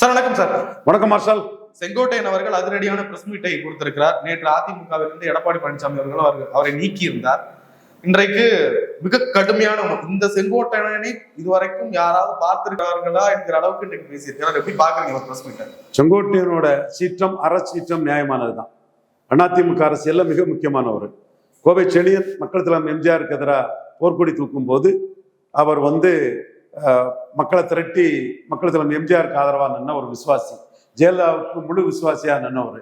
Sir வணக்கம் sir. வணக்கம் marshal. Sengottaiyan அவர்கள் அதிரடியான பிரஸ் மீட்டை கொடுத்திருக்கிறார். நேற்று அதிமுகவிலிருந்து எடப்பாடி பழனிசாமி அவர்கள் அவர் அவரை நீக்கி இருந்தார் இன்றைக்கு மிக கடுமையான இந்த செங்கோட்டையனை இதுவரைக்கும் யாராவது பார்த்திருக்கிறார்களா என்கிற அளவுக்கு இன்னைக்கு பேசியிருக்கிறார். எப்படி பாக்குறீங்க பிரஸ் மீட்டை செங்கோட்டையனோட சீற்றம் அற சீற்றம் நியாயமானதுதான் அதிமுக அரசியல்ல மிக முக்கியமானவர். கோவை செழியன் மக்கள் தலைவர் எம்ஜிஆருக்கு எதிராக போர்க்கொடி தூக்கும் போது அவர் வந்து மக்களை திரட்டி மக்களை தலைமை எம்ஜிஆருக்கு ஆதரவாக நின்ன ஒரு விசுவாசி. ஜெயலலிதாவுக்கு முழு விசுவாசியா நின்னவர்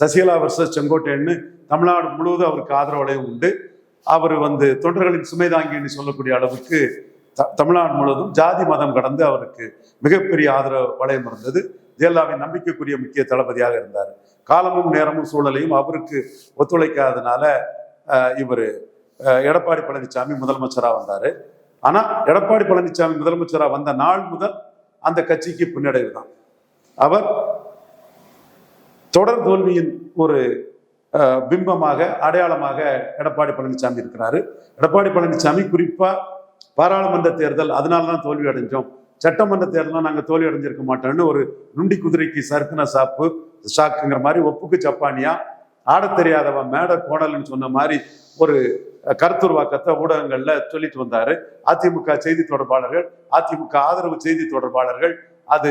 சசிகலா வர்சஸ் செங்கோட்டையன்னு தமிழ்நாடு முழுவதும் அவருக்கு ஆதரவலையும் உண்டு. அவர் வந்து தொண்டர்களின் சுமை தாங்கின்னு சொல்லக்கூடிய அளவுக்கு த- தமிழ்நாடு முழுவதும் ஜாதி மதம் கடந்து அவருக்கு மிகப்பெரிய ஆதரவு வளையம் இருந்தது. ஜெயலலிதாவின் நம்பிக்கைக்குரிய முக்கிய தளபதியாக இருந்தார். காலமும் நேரமும் சூழலையும் அவருக்கு ஒத்துழைக்காதனால இவர் எடப்பாடி பழனிசாமி முதலமைச்சராக வந்தார். ஆனால் எடப்பாடி பழனிசாமி முதலமைச்சராக வந்த நாள் முதல் அந்த கட்சிக்கு பின்னடைவு தான். அவர் தொடர் தோல்வியின் ஒரு பிம்பமாக அடையாளமாக எடப்பாடி பழனிசாமி இருக்கிறாரு. எடப்பாடி பழனிசாமி குறிப்பா பாராளுமன்ற தேர்தல் அதனால தான் தோல்வி அடைஞ்சோம். சட்டமன்ற தேர்தலாம் நாங்கள் தோல்வி அடைஞ்சிருக்க மாட்டோம்னு ஒரு நுண்டி குதிரைக்கு சறுக்குன சாப்பு ஷாக்குங்கிற மாதிரி ஒப்புக்கு சப்பானியா ஆடத் தெரியாதவன் மேட கோணல்னு சொன்ன மாதிரி ஒரு கருத்துருவாக்கத்தை ஊடகங்கள்ல சொல்லிட்டு வந்தாரு. அதிமுக செய்தி தொடர்பாளர்கள் அதிமுக ஆதரவு செய்தி தொடர்பாளர்கள் அது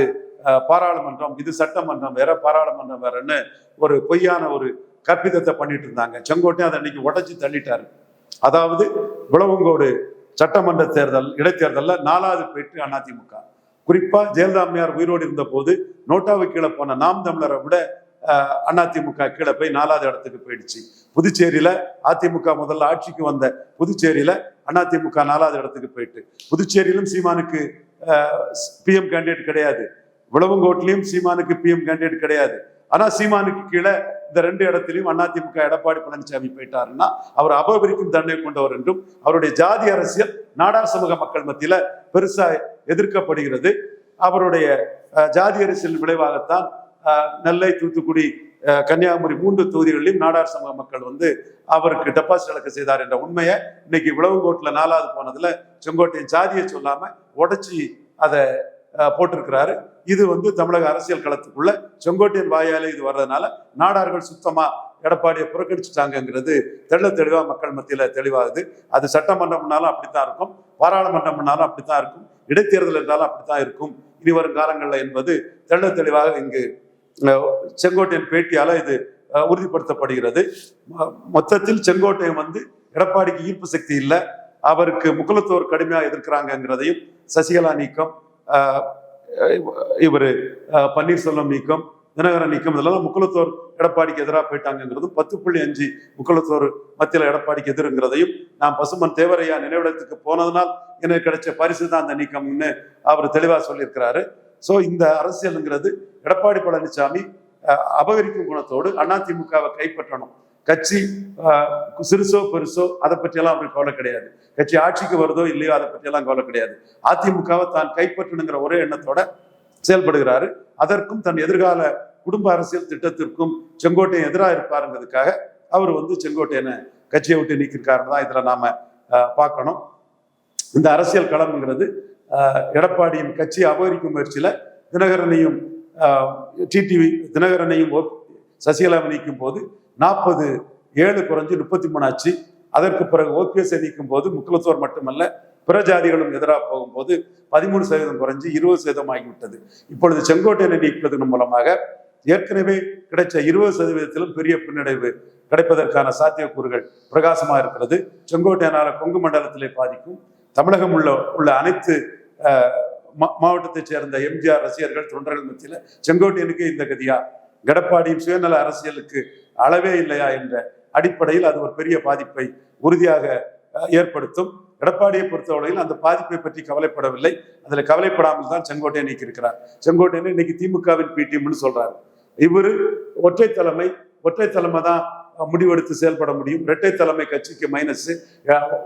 பாராளுமன்றம் இது சட்டமன்றம் வேற பாராளுமன்றம் வேறன்னு ஒரு பொய்யான ஒரு கற்பிதத்தை பண்ணிட்டு இருந்தாங்க. செங்கோட்டையும் அதை அன்னைக்கு உடச்சி தள்ளிட்டாரு. அதாவது விளவங்கோடு சட்டமன்ற தேர்தல் இடைத்தேர்தலில் நாலாவது வெற்றி அதிமுக. குறிப்பா ஜெயலலிதா அம்மையார் உயிரோடு இருந்த போது நோட்டாவு கீழே போன நாம் தமிழரை விட அதிமுக கீழே போய் நாலாவது இடத்துக்கு போயிடுச்சு. புதுச்சேரியில அதிமுக முதல்ல ஆட்சிக்கு வந்த புதுச்சேரியில அதிமுக நாலாவது இடத்துக்கு போயிட்டு. புதுச்சேரியிலும் சீமானுக்கு பிஎம் கேண்டிடேட் கிடையாது. விளவங்கோட்டிலையும் சீமானுக்கு பிஎம் கேண்டிடேட் கிடையாது. ஆனா சீமானுக்கு கீழே இந்த ரெண்டு இடத்திலையும் அதிமுக எடப்பாடி பழனிசாமி போயிட்டாருன்னா அவர் அபகரிக்கும் தன்மை கொண்டவர் என்றும் அவருடைய ஜாதி அரசியல் நாடார் சமூக மக்கள் மத்தியில பெருசா எதிர்க்கப்படுகிறது. அவருடைய ஜாதி அரசியல் விளைவாகத்தான் நெல்லை தூத்துக்குடி கன்னியாகுமரி மூன்று தொகுதிகளிலும் நாடார் சமூக மக்கள் வந்து அவருக்கு டெபாசிட் இழக்க செய்தார் என்ற உண்மையை இன்னைக்கு விளவுங்கோட்டில் நாலாவது போனதுல செங்கோட்டையின் சாதியை சொல்லாம உடைச்சி அதை போட்டிருக்கிறாரு. இது வந்து தமிழக அரசியல் களத்துக்குள்ள செங்கோட்டையின் வாயாலே இது வர்றதுனால நாடார்கள் சுத்தமா எடப்பாடியை புறக்கணிச்சுட்டாங்கிறது தெள்ள தெளிவா மக்கள் மத்தியில தெளிவாகுது. அது சட்டமன்றம்னாலும் அப்படித்தான் இருக்கும். பாராளுமன்றம்னாலும் அப்படித்தான் இருக்கும். இடைத்தேர்தல் என்றாலும் அப்படித்தான் இருக்கும். இனி வரும் காலங்களில் என்பது தெள்ள தெளிவாக இங்கு செங்கோட்டையன் பேட்டியால இது உறுதிப்படுத்தப்படுகிறது. மொத்தத்தில் செங்கோட்டையன் வந்து எடப்பாடிக்கு ஈர்ப்பு சக்தி இல்லை. அவருக்கு முக்குலத்தோர் கடுமையாக எதிர்க்கிறாங்கிறதையும் சசிகலா நீக்கம் இவர் பன்னீர்செல்வம் நீக்கம் தினகரன் நீக்கம் இதெல்லாம் முக்குலத்தோர் எடப்பாடிக்கு எதிராக போயிட்டாங்கிறதும் பத்து புள்ளி அஞ்சு முக்குலத்தோர் மத்தியில் எடப்பாடிக்கு எதிர்ங்கிறதையும் நான் பசுமன் தேவரையா நினைவிடத்துக்கு போனதுனால் எனக்கு கிடைச்ச பரிசு தான் அந்த நீக்கம்னு அவர் தெளிவாக சொல்லியிருக்கிறாரு. ஸோ இந்த அரசியலுங்கிறது எடப்பாடி பழனிசாமி அபகரிக்கும் குணத்தோடு அதிமுகவை கைப்பற்றணும். கட்சி சிறுசோ பெருசோ அதை பற்றியெல்லாம் அவருக்கு கவலை கிடையாது. கட்சி ஆட்சிக்கு வருதோ இல்லையோ அதை பற்றியெல்லாம் கவலை கிடையாது. அதிமுகவை தான் கைப்பற்றணுங்கிற ஒரே எண்ணத்தோட செயல்படுகிறாரு. அதற்கும் தன் எதிர்கால குடும்ப அரசியல் திட்டத்திற்கும் செங்கோட்டையன் எதிராக இருப்பாருங்கிறதுக்காக அவர் வந்து செங்கோட்டையனை கட்சியை விட்டு நீக்கிருக்காருன்னு தான் இதில் நாம பார்க்கணும். இந்த அரசியல் களம்ங்கிறது எடப்பாடியின் கட்சியை அபகரிக்கும் முயற்சியில் தினகரனையும் டிடிவி தினகரனையும் சசிகலா நீக்கும் போது நாற்பது ஏழு குறைஞ்சு முப்பத்தி மூணு ஆச்சு. அதற்கு பிறகு ஓபிஎஸ் நீக்கும் போது முக்கியத்துவர் மட்டுமல்ல பிற ஜாதிகளும் எதிராக போகும்போது பதிமூணு சதவீதம் குறைஞ்சு இருபது சதவீதம் ஆகிவிட்டது. இப்பொழுது செங்கோட்டையனை நீக்குவதன் மூலமாக ஏற்கனவே கிடைச்ச இருபது சதவீதத்திலும் பெரிய பின்னடைவு கிடைப்பதற்கான சாத்தியக்கூறுகள் பிரகாசமாக இருக்கிறது. செங்கோட்டையனால கொங்கு மண்டலத்திலே பாதிக்கும் தமிழகம் உள்ள உள்ள அனைத்து மாவட்டத்தைச் சேர்ந்த எம்ஜிஆர் ரசிகர்கள் தொண்டர்கள் மத்தியில் செங்கோட்டையனுக்கு இந்த கதியா எடப்பாடியின் சுயநல அரசியலுக்கு அளவே இல்லையா என்ற அடிப்படையில் அது ஒரு பெரிய பாதிப்பை உறுதியாக ஏற்படுத்தும். எடப்பாடியை பொறுத்தவரையில் அந்த பாதிப்பை பற்றி கவலைப்படவில்லை. அதில் கவலைப்படாமல் தான் செங்கோட்டையன் இருக்கிறார் செங்கோட்டையன் இன்னைக்கு திமுகவின் பிடிஎம்னு சொல்றாரு. இவரு ஒற்றை தலைமை ஒற்றை தலைமை தான் முடிவெடுத்து செயல்பட முடியும். இரட்டை தலைமை கட்சிக்கு மைனஸ்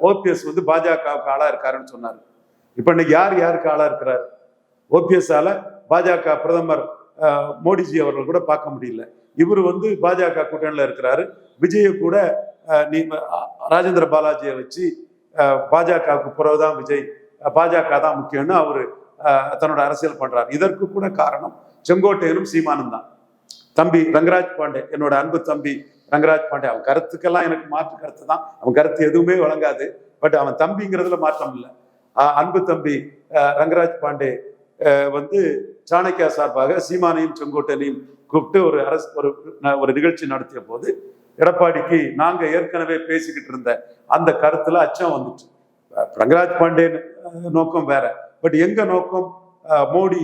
ஓபிஎஸ் வந்து பாஜகவுக்கு ஆளா இருக்காருன்னு சொன்னார். இப்போ இன்னைக்கு யார் யாருக்கு ஆளா இருக்கிறார்? ஓபிஎஸ்ஸால் பாஜக பிரதமர் மோடிஜி அவர்கள் கூட பார்க்க முடியல. இவர் வந்து பாஜக கூட்டணியில் இருக்கிறாரு. விஜயை கூட நீ ராஜேந்திர பாலாஜியை வச்சு பாஜகவுக்கு பாஜகவுக்கு பிறகுதான் விஜய் பாஜக தான் முக்கியம்னு அவர் தன்னோட அரசியல் பண்றார். இதற்கு கூட காரணம் செங்கோட்டையனும் சீமானும் தான். தம்பி ரங்கராஜ் பாண்டே என்னோட அன்பு தம்பி ரங்கராஜ் பாண்டே. அவன் கருத்துக்கெல்லாம் எனக்கு மாற்று கருத்து தான். அவன் கருத்து எதுவுமே வழங்காது. பட் அவன் தம்பிங்கிறதுல மாற்றம் இல்லை. அன்பு தம்பி ரங்கராஜ் பாண்டே வந்து சாணக்கியா சார்பாக சீமானையும் செங்கோட்டனையும் கூப்பிட்டு ஒரு அரசு ஒரு ந- ஒரு நிகழ்ச்சி நடத்திய போது எடப்பாடிக்கு நாங்க ஏற்கனவே பேசிக்கிட்டு இருந்த அந்த கருத்துல அச்சம் வந்துச்சு. ரங்கராஜ் பாண்டே நோக்கம் வேற. பட் எங்க நோக்கம் மோடி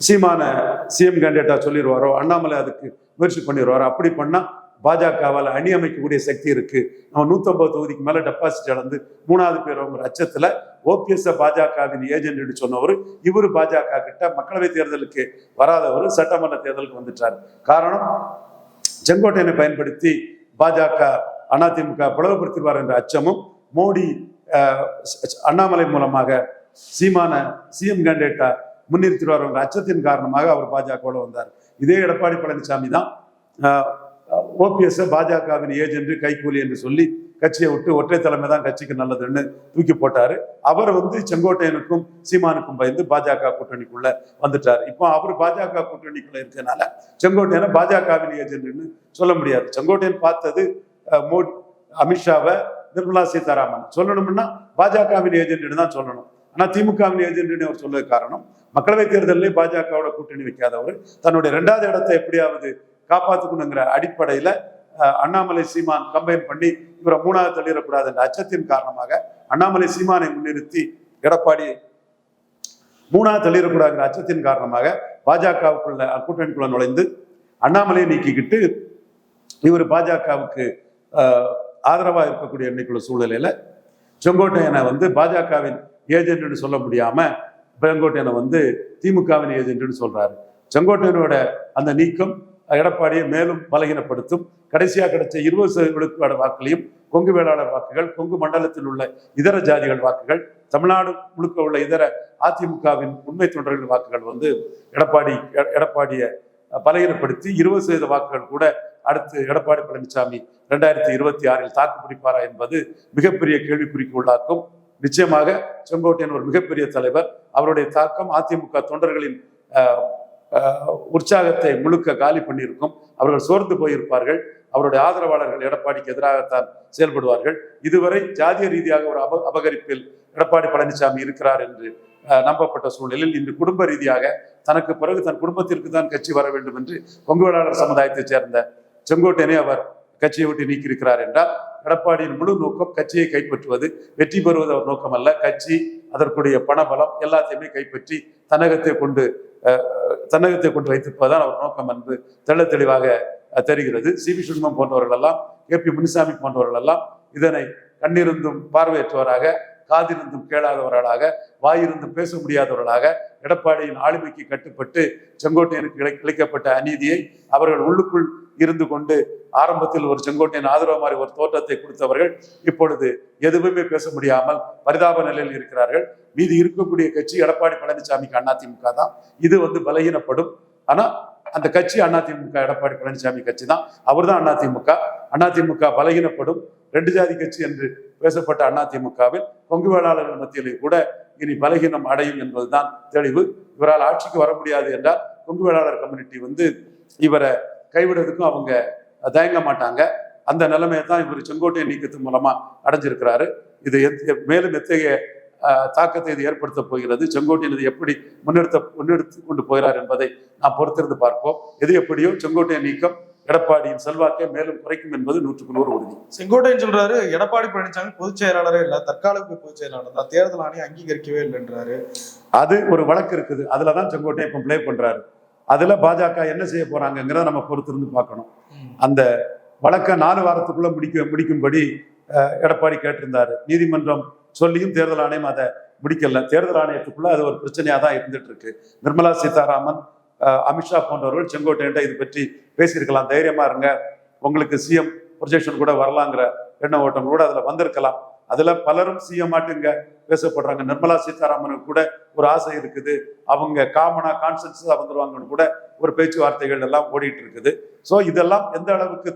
சீமான சிஎம் கேண்டிடேட்டா சொல்லிடுவாரோ அண்ணாமலை அதுக்கு முயற்சி பண்ணிடுவாரோ அப்படி பண்ணா பாஜகவால் அணி அமைக்கக்கூடிய சக்தி இருக்கு. நம்ம நூத்தம்பது தொகுதிக்கு மேல டெபாசிட் இழந்து மூணாவது பேருங்கிற அச்சத்துல ஓபிஎஸ் பாஜகவின் ஏஜென்ட் சொன்னவர் இவரு பாஜக கிட்ட மக்களவை தேர்தலுக்கு வராதவர் சட்டமன்ற தேர்தலுக்கு வந்துட்டார். காரணம் செங்கோட்டையனை பயன்படுத்தி பாஜக அதிமுக பிளவுபடுத்திடுவார் என்ற அச்சமும் மோடி அண்ணாமலை மூலமாக சீமான சிஎம் கேண்டிடேட்டா முன்னிறுத்திடுவார் என்ற அச்சத்தின் காரணமாக அவர் பாஜகவோட வந்தார். இதே எடப்பாடி பழனிசாமி தான் ஓபிஎஸ் பாஜகவின் ஏஜென்ட் கைக்கூலி என்று சொல்லி கட்சியை விட்டு ஒற்றை தலைமை தான் கட்சிக்கு நல்லதுன்னு தூக்கி போட்டாரு. அவர் வந்து செங்கோட்டையனுக்கும் சீமானுக்கும் பயந்து பாஜக கூட்டணிக்குள்ள வந்துட்டார். இப்போ அவர் பாஜக கூட்டணிக்குள்ள இருக்கனால செங்கோட்டையனை பாஜகவின் ஏஜென்ட்னு சொல்ல முடியாது. செங்கோட்டையன் பார்த்தது அஹ், மோடி அமித்ஷாவை நிர்மலா சீதாராமன். சொல்லணும்னா பாஜகவின் ஏஜென்ட்னு தான் சொல்லணும். ஆனா திமுகவின் ஏஜென்ட்னு அவர் சொல்ல காரணம் மக்களவை தேர்தலில் பாஜகவோட கூட்டணி வைக்காதவர். தன்னுடைய ரெண்டாவது இடத்தை எப்படியாவது காப்பாத்துக்கணுங்கிற அடிப்படையில் அண்ணாமலை சீமான் கம்பைன் பண்ணி இவரை மூணாவது தள்ளிடக்கூடாது என்ற அச்சத்தின் காரணமாக அண்ணாமலை சீமானை முன்னிறுத்தி எடப்பாடி மூணாவது தள்ளிடக்கூடாதுங்கிற அச்சத்தின் காரணமாக பாஜகவுக்குள்ள கூட்டணிக்குள்ள நுழைந்து அண்ணாமலையை நீக்கிக்கிட்டு இவர் பாஜகவுக்கு ஆதரவாக இருக்கக்கூடிய எண்ணிக்குள்ள சூழ்நிலையில செங்கோட்டையனை வந்து பாஜகவின் ஏஜென்ட்னு சொல்ல முடியாம செங்கோட்டையனை வந்து திமுகவின் ஏஜென்ட்னு சொல்றாரு. செங்கோட்டையனோட அந்த நீக்கம் எடப்பாடியை மேலும் பலகீனப்படுத்தும். கடைசியா கிடைச்ச இருபது சதவீத விழுக்காடு வாக்குகளையும் கொங்கு வேளாளர் வாக்குகள் கொங்கு மண்டலத்தில் உள்ள இதர ஜாதிகள் வாக்குகள் தமிழ்நாடு முழுக்க உள்ள இதர அதிமுகவின் உண்மை தொண்டர்கள் வாக்குகள் வந்து எடப்பாடி எடப்பாடியை பலகீனப்படுத்தி இருபது சதவீத வாக்குகள் கூட அடுத்து எடப்பாடி பழனிசாமி ரெண்டாயிரத்தி இருபத்தி ஆறில் தாக்கு பிடிப்பாரா என்பது மிகப்பெரிய கேள்விக்குறிக்கு உள்ளாக்கும். நிச்சயமாக செங்கோட்டையன் ஒரு மிகப்பெரிய தலைவர். அவருடைய தாக்கம் அதிமுக தொண்டர்களின் உற்சாகத்தை முழுக்க காலி பண்ணியிருக்கும். அவர்கள் சோர்ந்து போயிருப்பார்கள். அவருடைய ஆதரவாளர்கள் எடப்பாடிக்கு எதிராகத்தான் செயல்படுவார்கள். இதுவரை ஜாதிய ரீதியாக ஒரு அப அபகரிப்பில் எடப்பாடி பழனிசாமி இருக்கிறார் என்று நம்பப்பட்ட சூழலில் இன்று குடும்ப ரீதியாக தனக்கு பிறகு தன் குடும்பத்திற்கு தான் கட்சி வர வேண்டும் என்று பொங்கு வேளாளர் சமுதாயத்தைச் சேர்ந்த செங்கோட்டையனை அவர் கட்சியை விட்டு நீக்கியிருக்கிறார் என்றால் எடப்பாடியின் முழு நோக்கம் கட்சியை கைப்பற்றுவது. வெற்றி பெறுவது அவர் நோக்கம் அல்ல கட்சி அதற்குரிய பணபலம் எல்லாத்தையுமே கைப்பற்றி தன்னகத்தை கொண்டு தன்னகத்தை கொண்டு வைத்திருப்பதுதான் அவர் நோக்கம் என்று தெள்ள தெளிவாக தெரிகிறது. சி. வி. சுண்மம் போன்றவர்கள் எல்லாம் கே. பி. முனிசாமி போன்றவர்கள் எல்லாம் இதனை கண்ணிருந்தும் பார்வையற்றவராக காதிருந்தும் கேளாதவர்களாக வாயிருந்தும் பேச முடியாதவர்களாக எடப்பாடியின் ஆளுமைக்கு கட்டுப்பட்டு செங்கோட்டையனுக்கு இழைக்கப்பட்ட அநீதியை அவர்கள் உள்ளுக்குள் இருந்து கொண்டு ஆரம்பத்தில் ஒரு செங்கோட்டையின் ஆதரவு மாதிரி ஒரு தோற்றத்தை கொடுத்தவர்கள் இப்பொழுது எதுவுமே பேச முடியாமல் பரிதாப நிலையில் இருக்கிறார்கள். மீதி இருக்கக்கூடிய கட்சி எடப்பாடி பழனிசாமிக்கு அதிமுக தான். இது வந்து பலகீனப்படும். ஆனா அந்த கட்சி அதிமுக எடப்பாடி பழனிசாமி கட்சி தான். அவர் தான் அதிமுக அதிமுக பலகீனப்படும். ரெண்டு ஜாதி கட்சி என்று பேசப்பட்ட அதிமுகவில் கொங்கு வேளாளர்கள் மத்தியிலே கூட இனி பலகீனம் அடையும் என்பதுதான் தெளிவு. இவரால் ஆட்சிக்கு வர முடியாது என்றால் கொங்கு வேளாளர் கம்யூனிட்டி வந்து இவரை கைவிடுறதுக்கும் அவங்க தயங்க மாட்டாங்க. அந்த நிலைமையை தான் இவர் செங்கோட்டையை நீக்கத்தின் மூலமா அடைஞ்சிருக்கிறாரு. இது மேலும் எத்தகைய தாக்கத்தை இது ஏற்படுத்த போகிறது? செங்கோட்டையன் இது எப்படி முன்னெடுத்த முன்னெடுத்து கொண்டு போகிறார் என்பதை நாம் பொறுத்திருந்து பார்ப்போம். எது எப்படியோ செங்கோட்டையன் நீக்கம் எடப்பாடியின் செல்வாக்கை மேலும் குறைக்கும் என்பது நூற்றுக்கு நூறு உறுதி. செங்கோட்டையன் சொல்றாரு எடப்பாடி பழனிசாமி பொதுச் செயலாளரே இல்ல தற்காலிக பொதுச் செயலாளர் தான். தேர்தல் ஆணையம் அங்கீகரிக்கவே இல்லைன்றாரு. அது ஒரு வழக்கு இருக்குது. அதுல தான் செங்கோட்டையன் இப்போ ப்ளே பண்றாரு. அதில் பாஜக என்ன செய்ய போகிறாங்கங்கிறத நம்ம பொறுத்திருந்து பார்க்கணும். அந்த வழக்கை நாலு வாரத்துக்குள்ளே முடிக்க முடிக்கும்படி எடப்பாடி கேட்டிருந்தார். நீதிமன்றம் சொல்லியும் தேர்தல் ஆணையம் அதை முடிக்கல. தேர்தல் ஆணையத்துக்குள்ளே அது ஒரு பிரச்சனையாக தான் இருந்துட்டு இருக்கு நிர்மலா சீதாராமன் அமித்ஷா போன்றவர்கள் செங்கோட்டையன்ட்ட இது பற்றி பேசியிருக்கலாம். தைரியமாக இருங்க. உங்களுக்கு சிஎம் ப்ரொஜெக்ஷன் கூட வரலாங்கிற எண்ண ஓட்டம் கூட அதில் வந்திருக்கலாம். அதில் பலரும் சிஎம் மாட்டுங்க பேசப்படுறாங்க. நிர்மலா சீதாராமனுக்கு கூட ஒரு ஆசை இருக்குது. அவங்க காமனாக கான்சன்சஸாக வந்துடுவாங்கன்னு கூட ஒரு பேச்சுவார்த்தைகள் எல்லாம் ஓடிட்டு இருக்குது ஸோ இதெல்லாம் எந்த அளவுக்கு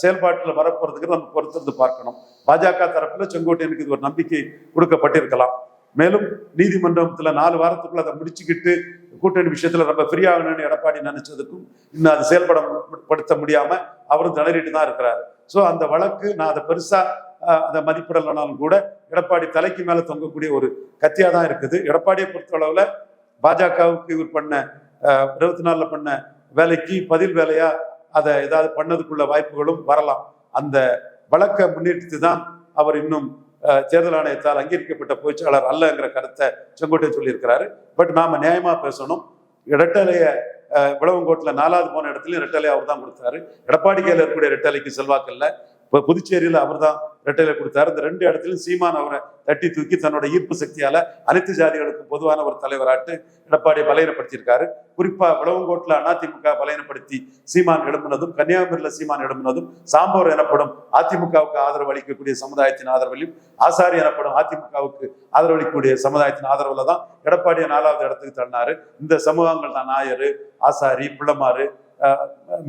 செயல்பாட்டில் வரப்போறதுக்கு நம்ம பொறுத்திருந்து பார்க்கணும். பாஜக தரப்புல செங்கோட்டையனுக்கு இது ஒரு நம்பிக்கை கொடுக்கப்பட்டிருக்கலாம். மேலும் நீதிமன்றத்தில் நாலு வாரத்துக்குள்ள அதை முடிச்சுக்கிட்டு கூட்டணி விஷயத்துல ரொம்ப ஃப்ரீயாகணும்னு எடப்பாடி நினைச்சதுக்கும் இன்னும் அது செயல்பட படுத்த முடியாம அவரும் திணறிட்டு தான் இருக்கிறாரு. ஸோ அந்த வழக்கு நான் அதை பெருசாக அதை மதிப்பிடலைனாலும் கூட எடப்பாடி தலைக்கு மேலே தொங்கக்கூடிய ஒரு கத்தியாக தான் இருக்குது. எடப்பாடியை பொறுத்தளவுல பாஜகவுக்கு இவர் பண்ண இருபத்தி நாலில் பண்ண வேலைக்கு பதில் வேலையாக அதை ஏதாவது பண்ணதுக்குள்ள வாய்ப்புகளும் வரலாம். அந்த வழக்கை முன்னிட்டு தான் அவர் இன்னும் தேர்தல் ஆணையத்தால் அங்கீகரிக்கப்பட்ட பொய்ச்சாளர் அல்லங்கிற கருத்தை செங்கோட்டை சொல்லியிருக்கிறாரு. பட் நாம நியாயமா பேசணும். இடட்டலைய விளவங்கோட்டில் நாலாவது போன இடத்துலையும் ரெட்டலை அவர் தான் கொடுத்தாரு. எடப்பாடி கையில் இருக்கக்கூடிய ரெட்டலைக்கு செல்வாக்கு இப்போ புதுச்சேரியில் அவர் தான் ரெட்டையில கொடுத்தாரு. இந்த ரெண்டு இடத்துலையும் சீமான் அவரை தட்டி தூக்கி தன்னோட ஈர்ப்பு சக்தியால அனைத்து ஜாதிகளுக்கும் பொதுவான ஒரு தலைவராட்டு எடப்பாடியை பலையனப்படுத்தியிருக்காரு குறிப்பா விளவங்கோட்டில் அதிமுக பலையனப்படுத்தி சீமான் எழுப்பினதும் கன்னியாகுமரியில சீமான் எழுப்பினதும் சாம்பவர் எனப்படும் அதிமுகவுக்கு ஆதரவு அளிக்கக்கூடிய சமுதாயத்தின் ஆதரவிலும் ஆசாரி எனப்படும் அதிமுகவுக்கு ஆதரவு அளிக்கக்கூடிய சமுதாயத்தின் ஆதரவுல தான் எடப்பாடியை நாலாவது இடத்துக்கு தள்ளினாரு. இந்த சமூகங்கள் தான் நாயர் ஆசாரி பிள்ளமாறு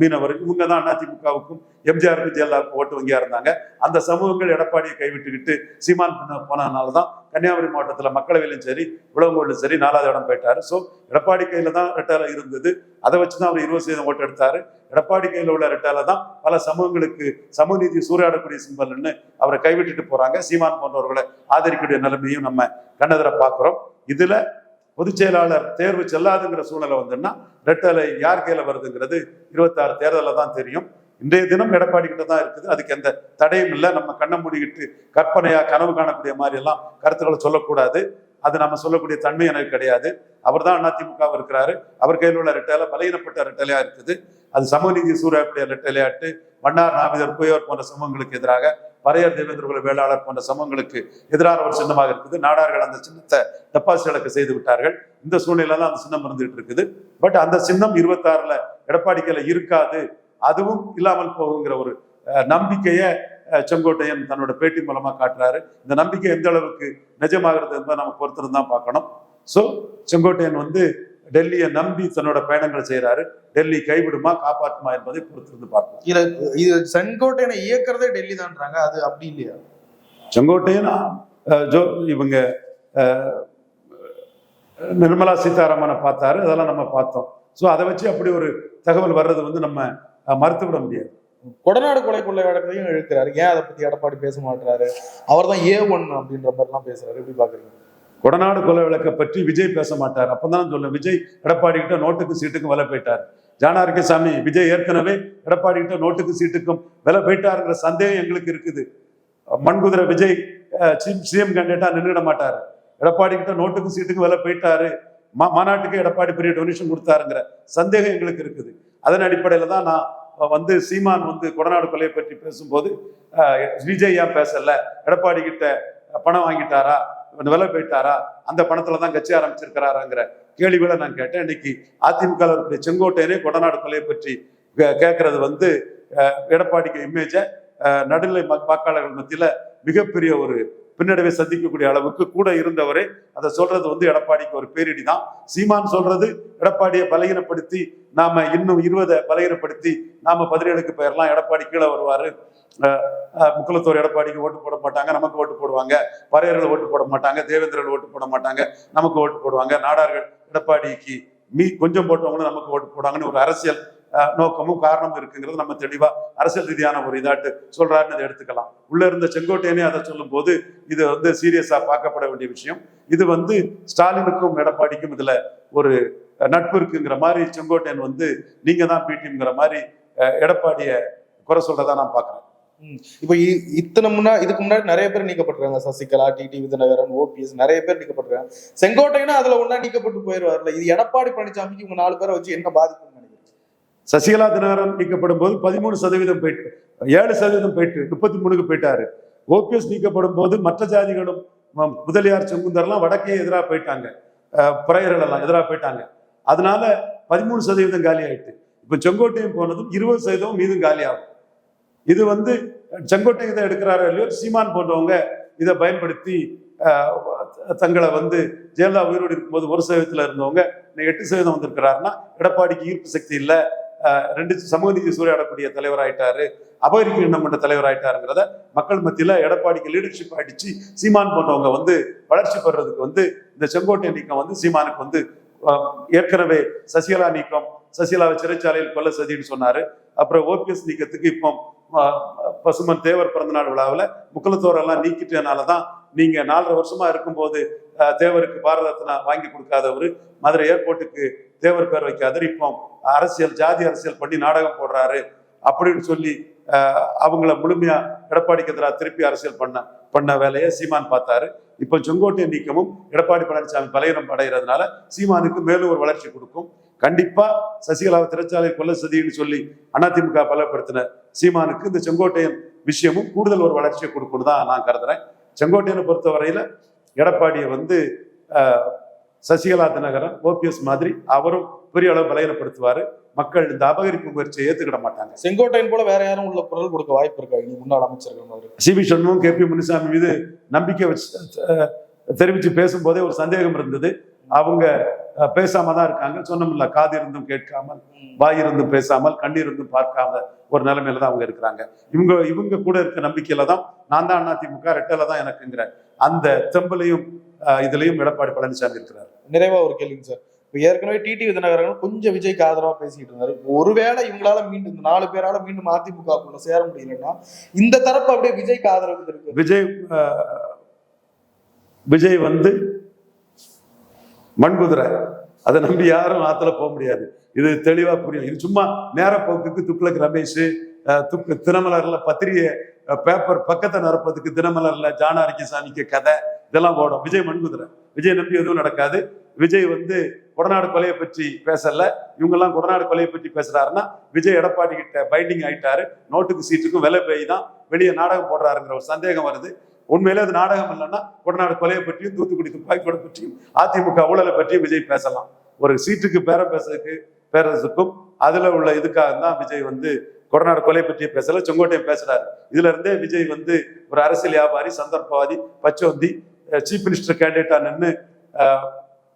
மீனவர் இவங்க தான் அதிமுகவுக்கும் எம்ஜிஆருக்கும் ஜெயலலிதாவுக்கும் ஓட்டு வங்கியா இருந்தாங்க. அந்த சமூகங்கள் எடப்பாடியை கைவிட்டுக்கிட்டு சீமான் பின்ன போனதுனால தான் கன்னியாகுமரி மாவட்டத்தில் மக்களவையிலும் சரி உழவங்கோடும் சரி நாலாவது இடம் போயிட்டாரு. ஸோ எடப்பாடி கையில தான் ரெட்டால இருந்தது. அதை வச்சு தான் அவர் இருபது சதவீதம் ஓட்டு எடுத்தாரு. எடப்பாடி கையில் உள்ள ரெட்டால தான் பல சமூகங்களுக்கு சமூக நீதி சூறையாடக்கூடிய சிம்பல்னு அவரை கைவிட்டுட்டு போறாங்க. சீமான் போன்றவர்களை ஆதரிக்கக்கூடிய நிலைமையும் நம்ம கண்ணெதிர பார்க்குறோம். இதுல பொதுச் செயலாளர் தேர்வு செல்லாதுங்கிற சூழ்நிலை வந்துன்னா ரெட்டலை யார் கையில வருதுங்கிறது இருபத்தாறு தேர்தலில் தான் தெரியும். இன்றைய தினம் எடப்பாடி கிட்ட தான் இருக்குது. அதுக்கு எந்த தடையும் இல்லை. நம்ம கண்ணை மூடிக்கிட்டு கற்பனையா கனவு காணக்கூடிய மாதிரி எல்லாம் கருத்துக்களை சொல்லக்கூடாது. அது நம்ம சொல்லக்கூடிய தன்மை எனக்கு கிடையாது. அவர் தான் அதிமுக இருக்கிறாரு. அவர் கையில் உள்ள ரெட்டையில பலகீனப்பட்ட ரெட்டலையா இருக்குது. அது சமூகநீதி சூறாவுடைய ரெட்டலையாட்டு மன்னார் நாவிதர் புயவர் போன்ற சமூகங்களுக்கு எதிராக பறையர் தேவேந்திரகுல வேளாளர் போன்ற சமூகங்களுக்கு எதிரான ஒரு சின்னமாக இருக்குது. நாடார்கள் அந்த சின்னத்தை டெபாசிட் இழக்க செய்து விட்டார்கள். இந்த சூழ்நிலை தான் அந்த சின்னம் இருந்துட்டு இருக்குது. பட் அந்த சின்னம் இருபத்தாறுல எடப்பாடி கையில இருக்காது. அதுவும் இல்லாமல் போகுங்கிற ஒரு நம்பிக்கையை செங்கோட்டையன் தன்னோட பேட்டி மூலமா காட்டுறாரு. இந்த நம்பிக்கை எந்த அளவுக்கு நிஜமாகிறது என்பதை நம்ம பொறுத்திருந்து தான் பார்க்கணும். ஸோ செங்கோட்டையன் வந்து டெல்லியை நம்பி தன்னோட பயணங்களை செய்றாரு. டெல்லி கைவிடுமா காப்பாற்றுமா என்பதை பொறுத்திருந்து பார்ப்போம். இது இது செங்கோட்டையனை இயக்குறதே டெல்லி தான்றாங்க அது அப்படி இல்லையா? செங்கோட்டையன் ஜோ இவங்க நிர்மலா சீதாராமனை பார்த்தாரு. அதெல்லாம் நம்ம பார்த்தோம். ஸோ அதை வச்சு அப்படி ஒரு தகவல் வர்றது வந்து நம்ம மறுத்துவிட முடியாது. கொடநாடு கொலை கொள்ளை வழக்கையும் இழுக்கிறாரு. ஏன் அதை பத்தி எடப்பாடி பேச மாட்டாரு அவர் தான் ஏ ஒன் அப்படின்ற மாதிரி எல்லாம் பேசுறாரு. எப்படி பாக்குறீங்க? கொடநாடு கொலை விளக்கை பற்றி விஜய் பேச மாட்டார். அப்பதான் சொல்லுவேன் விஜய் எடப்பாடி கிட்ட நோட்டுக்கு சீட்டுக்கும் விலை போயிட்டார். ஜானார்கசாமி விஜய் ஏற்கனவே எடப்பாடி கிட்ட நோட்டுக்கு சீட்டுக்கும் விலை போயிட்டாருங்கிற சந்தேகம் எங்களுக்கு இருக்குது. மண்குதிரை விஜய் சிஎம் கேண்டிடேட்டா நின்றுட மாட்டார். எடப்பாடி கிட்ட நோட்டுக்கு சீட்டுக்கும் விலை போயிட்டாரு. மா மாநாட்டுக்கு எடப்பாடி பெரிய டொனேஷன் கொடுத்தாருங்கிற சந்தேகம் எங்களுக்கு இருக்குது. அதன் அடிப்படையில தான் நான் வந்து சீமான் வந்து கொடநாடு கொலையை பற்றி பேசும்போது விஜய் ஏன் பேசல? எடப்பாடி கிட்ட பணம் வாங்கிட்டாரா? விலை போயிட்டாரா? அந்த பணத்துல தான் கட்சி ஆரம்பிச்சிருக்கிறாராங்கிற கேள்விகளை நான் கேட்டேன். இன்னைக்கு அதிமுக செங்கோட்டையனே கொடநாடு கொலையை பற்றி கேட்கறது வந்து அஹ், எடப்பாடிக்கு இமேஜை நடுநிலை வாக்காளர்கள் மத்தியில மிகப்பெரிய ஒரு பின்னடைவை சந்திக்கக்கூடிய அளவுக்கு கூட இருந்தவரே அதை சொல்றது வந்து எடப்பாடிக்கு ஒரு பேரிடி தான் சீமான் சொல்றது எடப்பாடியை பலகீனப்படுத்தி நாம இன்னும் இருபதை பலகீனப்படுத்தி நாம பதினேழுக்கு போயிடலாம் எடப்பாடி கீழே வருவாரு. அஹ், எடப்பாடிக்கு ஓட்டு போட மாட்டாங்க நமக்கு ஓட்டு போடுவாங்க. பறையர்கள் ஓட்டு போட மாட்டாங்க தேவேந்திரர்கள் ஓட்டு போட மாட்டாங்க நமக்கு ஓட்டு போடுவாங்க. நாடார்கள் எடப்பாடிக்கு மீ கொஞ்சம் போட்டவங்களும் நமக்கு ஓட்டு போடுவாங்கன்னு ஒரு அரசியல் நோக்கமும் காரணமும் இருக்குங்கிறது நம்ம தெளிவா அரசியல் ரீதியான ஒரு இதாட்டு சொல்றாருன்னு அதை எடுத்துக்கலாம். உள்ள இருந்த செங்கோட்டையனே அதை சொல்லும் போது இது வந்து சீரியஸா பார்க்கப்பட வேண்டிய விஷயம். இது வந்து ஸ்டாலினுக்கும் எடப்பாடிக்கும் இதுல ஒரு நட்பு இருக்குங்கிற மாதிரி செங்கோட்டையன் வந்து நீங்க தான் பிடிங்கிற மாதிரி எடப்பாடிய குறை சொல்றதா நான் பாக்குறேன் இப்போ இ- இத்தனை முன்னா இதுக்கு முன்னாடி நிறைய பேர் நீக்கப்பட்டுறாங்க சசிகலா டிடி விதிநகரன் ஓபிஎஸ் நிறைய பேர் நீக்கப்பட்டுறாங்க செங்கோட்டையனா அதுல ஒண்ணா நீக்கப்பட்டு போயிருவார்ல இது எடப்பாடி பழனிசாமிக்கு இவங்க நாலு பேரை வச்சு என்ன பாதிப்பு சசிகலா தினகரன் நீக்கப்படும் போது பதிமூணு சதவீதம் போயிட்டு ஏழு சதவீதம் போயிட்டு முப்பத்தி மூணுக்கு போயிட்டாரு. ஓபிஎஸ் நீக்கப்படும் போது மற்ற ஜாதிகளும் முதலியார் செங்குந்தர்லாம் வடக்கே எதிராக போயிட்டாங்க. அஹ், புறையர்கள் எல்லாம் எதிராக போயிட்டாங்க. அதனால பதிமூணு சதவீதம் காலி ஆயிட்டு. இப்ப செங்கோட்டையும் போனதும் இருபது சதவீதம் மீதும் காலி ஆகும். இது வந்து செங்கோட்டை இதை எடுக்கிறாரோ இல்லையோ சீமான் போன்றவங்க இதை பயன்படுத்தி தங்களை வந்து ஜெயலலிதா உயிரோடு இருக்கும்போது ஒரு சதவீதத்தில் இருந்தவங்க இன்னைக்கு எட்டு சதவீதம் வந்திருக்கிறாருன்னா எடப்பாடிக்கு ஈர்ப்பு சக்தி இல்லை. ரெண்டு சமூக நீதி சூறையாடக்கூடிய தலைவராயிட்டாரு. அபகரிக்க எண்ணம் பண்ண தலைவராயிட்டாருங்கிறத மக்கள் மத்தியில எடப்பாடிக்கு லீடர்ஷிப் அடிச்சு சீமான் போன்றவங்க வந்து வளர்ச்சி பெறதுக்கு வந்து இந்த செங்கோட்டை நீக்கம் வந்து சீமானுக்கு வந்து ஏற்கனவே சசிகலா நீக்கம் சசிகலாவை சிறைச்சாலையில் கொல்ல சதின்னு சொன்னாரு. அப்புறம் ஓபிஎஸ் நீக்கத்துக்கு இப்போ பசுமன் தேவர் பிறந்தநாள் விழாவில் முக்குலத்தோரெல்லாம் நீக்கிட்டனால தான் நீங்க நாலரை வருஷமா இருக்கும்போது தேவருக்கு பாரத ரத்னா வாங்கி கொடுக்காதவர் மதுரை ஏர்போர்ட்டுக்கு தேவர் பேர் வைக்காதவர் இப்போ அரசியல் ஜாதி அரசியல் பண்ணி நாடகம் போடுறாரு. அப்படின்னு சொல்லி அவங்கள முழுமையா எடப்பாடிக்கு எதிராக திருப்பி அரசியல் பண்ண பண்ண வேலையை சீமான் பார்த்தாரு. இப்போ செங்கோட்டை நீக்கமும் எடப்பாடி பழனிசாமி பலையினம் அடைகிறதுனால சீமானுக்கு மேலும் ஒரு வளர்ச்சி கொடுக்கும். கண்டிப்பா சசிகலாவை திரைச்சாலை கொல்ல சதின்னு சொல்லி அதிமுக பலப்படுத்தின சீமானுக்கு இந்த செங்கோட்டையன் விஷயமும் கூடுதல் ஒரு வளர்ச்சியை கொடுக்கும்னு தான் நான் கருதுறேன். செங்கோட்டையனை பொறுத்தவரையில எடப்பாடியை வந்து சசிகலா தினகரன் ஓபிஎஸ் மாதிரி அவரும் பெரிய அளவு பலகீனப்படுத்துவாரு. மக்கள் இந்த அபகரிப்பு முயற்சியை ஏத்துக்கிட மாட்டாங்க. செங்கோட்டையன் போல வேற யாரும் உள்ள குரல் கொடுக்க வாய்ப்பு இருக்கா? இனி முன்னாள் அமைச்சர்கள் மாதிரி. CP Shanmugam K P Munusamy மீது நம்பிக்கை வச்சு தெரிவிச்சு பேசும்போதே ஒரு சந்தேகம் இருந்தது. அவங்க பேசாம தான் இருக்காங்க. சொன்னோம்ல காது இருந்தும் கேட்காமல் வாய் இருந்தும் பேசாமல் கண் இருந்தும் பார்க்காம ஒரு நிலைமையில தான் அவங்க இருக்கிறாங்க. இவங்க இவங்க கூட இருக்க நம்பிக்கையில தான் நான் தான் அதிமுக ரெட்டல தான் எனக்குங்கிற அந்த தெம்பலையும் இதுலயும் எடப்பாடி பழனிசாமி இருக்கிறார். நிறைவா ஒரு கேள்விங்க சார். இப்போ ஏற்கனவே டிடி விதிநகரன் கொஞ்சம் விஜய்க்கு ஆதரவா பேசிட்டு இருந்தாரு. ஒருவேளை இவங்களால மீண்டும் இந்த நாலு பேரால மீண்டும் அதிமுகக்குள்ள சேர முடியலன்னா இந்த தரப்பு அப்படியே விஜய்க்கு ஆதரவு இருக்கு விஜய் விஜய் வந்து மண்குதிரை அதை நம்பி யாரும் ஆத்துல போக முடியாது. இது தெளிவா புரியும். இது சும்மா நேரப்போக்குக்கு துக்ளக் ரமேஷ் அஹ், துக் தினமலர்ல பத்திரிகை பேப்பர் பக்கத்தை நிரப்பதுக்கு தினமலர்ல ஜானாரிக்கு சாமிக்கு கதை இதெல்லாம் ஓடும். விஜய் மண்குதிரை. விஜய் நம்பி எதுவும் நடக்காது. விஜய் வந்து கொடநாடு கொலையை பற்றி பேசல. இவங்கெல்லாம் கொடநாடு கொலையை பற்றி பேசுறாருன்னா விஜய் எடப்பாடி கிட்ட பைண்டிங் ஆயிட்டாரு. நோட்டுக்கு சீட்டுக்கும் விலை போய் தான். வெளியே நாடகம் போடுறாருங்கிற ஒரு சந்தேகம் வருது. உண்மையிலே அது நாடகம் இல்லைன்னா கொடநாடு கொலையை பற்றியும் தூத்துக்குடி துப்பாக்கியோட பற்றியும் அதிமுக ஊழலை பற்றியும் விஜய் பேசலாம். ஒரு சீட்டுக்கு பேரம் பேசுறதுக்கு பேரரசுக்கும் அதுல உள்ள இதுக்காக தான் விஜய் வந்து கொடநாடு கொலை பற்றி பேசல செங்கோட்டையும் பேசுறாரு. இதுல இருந்தே விஜய் வந்து ஒரு அரசியல் வியாபாரி சந்தர்ப்பவாதி பச்சோந்தி சீஃப் மினிஸ்டர் கேண்டிடேட்டா நின்று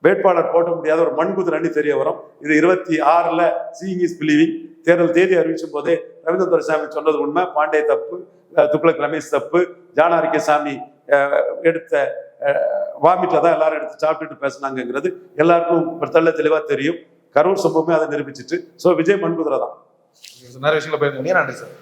வேட்பாளர் போட்ட முடியாத ஒரு மண்குதிரன்னு தெரிய வரும். இது இருபத்தி ஆறுல சீயிங் இஸ் பிலீவிங் தேர்தல் தேதி அறிவிச்சும் போதே ரவீந்திர துரைசாமி சொன்னது உண்மை. பாண்டே தப்பு துக்ளக் ரமேஷ் தப்பு. ஜானாரிக்க சாமி எடுத்த வாமிட்ல தான் எல்லாரும் எடுத்து சாப்பிட்டுட்டு பேசுனாங்கங்கிறது எல்லாருக்கும் ஒரு தள்ள தெளிவாக தெரியும். கரூர் சம்பவமே அதை நிரூபிச்சிட்டு. ஸோ விஜய் மண்புதிரை தான் நிறைய விஷயங்களை பேசுறீங்க நன்றி சார்.